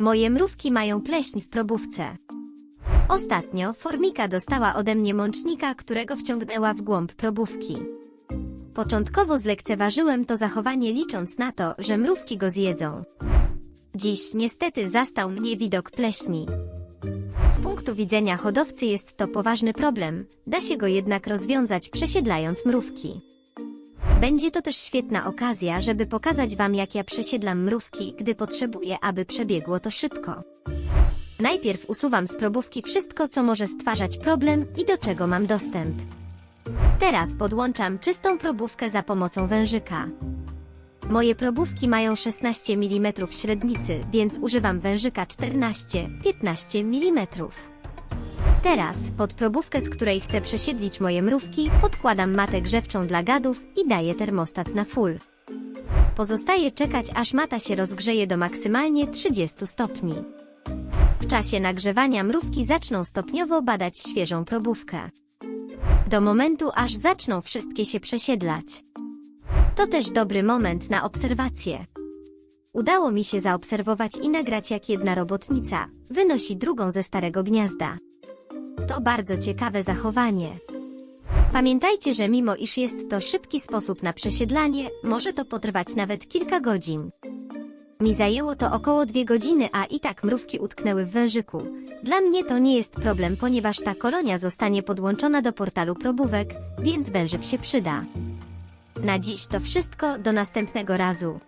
Moje mrówki mają pleśń w probówce. Ostatnio Formika dostała ode mnie mącznika, którego wciągnęła w głąb probówki. Początkowo zlekceważyłem to zachowanie licząc na to, że mrówki go zjedzą. Dziś niestety zastał mnie widok pleśni. Z punktu widzenia hodowcy jest to poważny problem, da się go jednak rozwiązać przesiedlając mrówki. Będzie to też świetna okazja, żeby pokazać Wam jak ja przesiedlam mrówki, gdy potrzebuję, aby przebiegło to szybko. Najpierw usuwam z probówki wszystko, co może stwarzać problem i do czego mam dostęp. Teraz podłączam czystą probówkę za pomocą wężyka. Moje probówki mają 16 mm średnicy, więc używam wężyka 14-15 mm. Teraz, pod probówkę, z której chcę przesiedlić moje mrówki, podkładam matę grzewczą dla gadów i daję termostat na full. Pozostaje czekać, aż mata się rozgrzeje do maksymalnie 30 stopni. W czasie nagrzewania mrówki zaczną stopniowo badać świeżą probówkę. Do momentu, aż zaczną wszystkie się przesiedlać. To też dobry moment na obserwację. Udało mi się zaobserwować i nagrać, jak jedna robotnica wynosi drugą ze starego gniazda. To bardzo ciekawe zachowanie. Pamiętajcie, że mimo iż jest to szybki sposób na przesiedlanie, może to potrwać nawet kilka godzin. Mi zajęło to około dwie godziny, a i tak mrówki utknęły w wężyku. Dla mnie to nie jest problem, ponieważ ta kolonia zostanie podłączona do portalu probówek, więc wężyk się przyda. Na dziś to wszystko, do następnego razu.